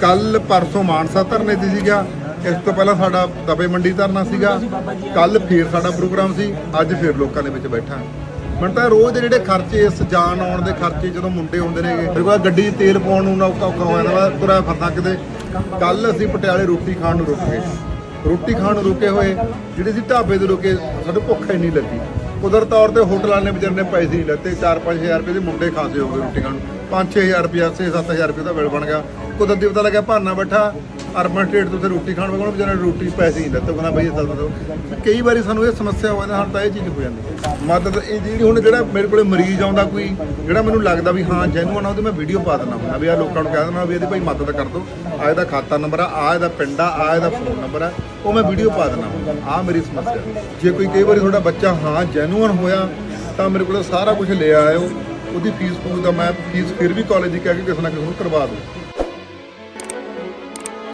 ਕੱਲ ਪਰਸੋਂ ਮਾਨਸਾ ਧਰਨੇ ਤੇ ਸੀਗਾ। ਇਸ ਤੋਂ ਪਹਿਲਾਂ ਸਾਡਾ ਦਬੇ ਮੰਡੀ ਧਰਨਾ ਸੀਗਾ। ਕੱਲ ਫੇਰ ਸਾਡਾ ਪ੍ਰੋਗਰਾਮ ਸੀ। ਅੱਜ ਫੇਰ ਲੋਕਾਂ ਦੇ ਵਿੱਚ ਬੈਠਾ। ਮੈਨੂੰ ਤਾਂ ਰੋਜ਼ ਦੇ ਜਿਹੜੇ ਖਰਚੇ ਇਸ ਜਾਣ ਆਉਣ ਦੇ ਖਰਚੇ ਜਦੋਂ ਮੁੰਡੇ ਹੁੰਦੇ ਨੇਗੇ ਫਿਰ ਕੋਲ ਗੱਡੀ ਤੇਲ ਪਾਉਣ ਨੂੰ ਨਾ ਔਖਾ ਔਖਾ ਹੋ ਜਾਂਦਾ ਵਾ, ਤੁਰਿਆ ਫਿਰਦਾ ਕਿਤੇ। ਕੱਲ ਅਸੀਂ ਪਟਿਆਲੇ ਰੋਟੀ ਖਾਣ ਨੂੰ ਰੁਕੇ ਰੋਟੀ ਖਾਣ ਨੂੰ ਰੁਕੇ ਹੋਏ। ਜਿਹੜੇ ਸੀ ਢਾਬੇ ਤੇ ਰੁਕੇ ਸਾਨੂੰ ਭੁੱਖ ਇੰਨੀ ਲੱਗੀ। ਕੁਦਰਤ ਤੌਰ ਤੇ ਹੋਟਲਾਂ ਨੇ ਵਿਚਾਰੇ ਨੇ ਪੈਸੇ ਨਹੀਂ ਲੱਤੇ 4-5000 ਰੁਪਏ ਦੇ ਮੁੰਡੇ ਖਾਸੇ ਹੋ ਗਏ ਰੋਟੀ ਖਾਣ 5-6000 ਰੁਪਏ 6-7000 ਰੁਪਏ ਦਾ ਬਿੱਲ ਬਣ ਗਿਆ। ਕੁਦਰਤੀ ਪਤਾ ਲੱਗਿਆ, ਭਾਨਾ ਬੈਠਾ। ਅਰਬਨ ਸਟੇਟ ਤੋਂ ਤੇ ਰੋਟੀ ਖਾਣ ਵਾਲਾ ਵਿਚਾਰੇ ਰੋਟੀ ਪੈਸੇ ਨਹੀਂ ਲੱਤੇ ਕਹਿੰਦਾ ਬਈ ਇਹ ਦੋ। ਕਈ ਵਾਰੀ ਸਾਨੂੰ ਇਹ ਸਮੱਸਿਆ ਹੋ ਜਾਂਦਾ ਸਾਨੂੰ ਤਾਂ ਇਹ ਚੀਜ਼ ਹੋ ਜਾਂਦੀ। ਮਦਦ, ਇਹ ਜਿਹੜੀ ਹੁਣ ਜਿਹੜਾ ਮੇਰੇ ਕੋਲੇ ਮਰੀਜ਼ ਆਉਂਦਾ ਕੋਈ, ਜਿਹੜਾ ਮੈਨੂੰ ਲੱਗਦਾ ਵੀ ਹਾਂ ਜੈਨੂਅਨ ਆ, ਉਹਦੀ ਮੈਂ ਵੀਡੀਓ ਪਾ ਦਿੰਦਾ ਹੁੰਦਾ ਵੀ ਆ ਲੋਕਾਂ ਨੂੰ ਕਹਿ ਦਿੰਦਾ ਵੀ ਇਹਦੀ ਭਾਈ ਮਦਦ ਕਰ ਦਿਓ। ਆ ਇਹਦਾ ਖਾਤਾ ਨੰਬਰ ਆ ਆ ਇਹਦਾ ਪਿੰਡ ਆ ਆ ਇਹਦਾ ਫੋਨ ਨੰਬਰ ਆ, ਉਹ ਮੈਂ ਵੀਡੀਓ ਪਾ ਦਿੰਦਾ ਆ ਮੇਰੀ ਸਮੱਸਿਆ। ਜੇ ਕੋਈ ਕਈ ਵਾਰੀ ਤੁਹਾਡਾ ਬੱਚਾ ਹਾਂ ਜੈਨੂਅਨ ਹੋਇਆ, ਤਾਂ ਮੇਰੇ ਕੋਲ ਸਾਰਾ ਕੁਝ ਲੈ ਆਇਓ। ਉਹਦੀ ਫੀਸ ਫੂਸ ਦਾ ਮੈਂ ਫੀਸ ਫਿਰ ਵੀ ਕਾਲਜ ਦੀ ਕਹਿ ਕੇ ਕਿਸੇ ਨਾ ਕਿਸੇ ਨੂੰ ਕਰਵਾ ਦੂੰ